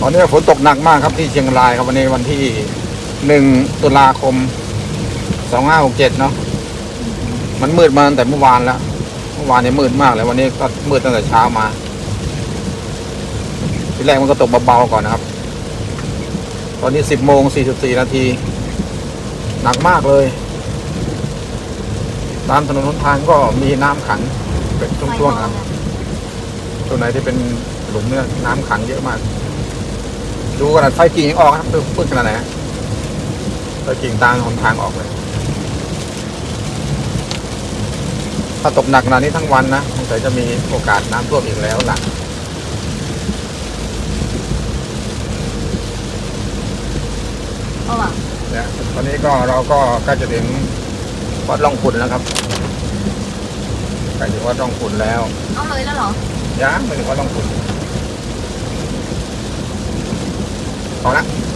ตอนนี้ฝนตกหนักมากครับที่เชียงรายครับวันนี้วันที่หนึ่งตุลาคมสองห้าหกเจ็ดเนาะมันมืดมาตั้งแต่เมื่อวานแล้วเมื่อวานเนี่ยมืดมากเลยวันนี้ก็มืดตั้งแต่เช้ามาทีแรกมันก็ตกเบาๆก่อนนะครับ ตอนนี้สิบโมงสี่สิบสี่นาทีหนักมากเลย ตามถนนหนทางก็มีน้ำขังเป็นช่วงๆนะครับช่วงไหนที่เป็นหลุมเนี่ยน้ำขังเยอะมาก ดูขนาดไฟกิ่งยังออกนะครับดูพูดขนาดไหนฮะไฟกิ่งตางหนทางออกเลย ถ้าตกหนักขนาดนี้ทั้งวันนะสงสัยจะมีโอกาสน้ำท่วมอีกแล้วล่ะเอาอะเนี่ยตอนนี้ก็เราก็ใกล้จะถึงวัดร่องขุนแล้วครับใกล้ถึงวัดร่องขุนแล้ว เอาเลยแล้วเหรอยังไม่ถึงวัดร่องขุน พอละอ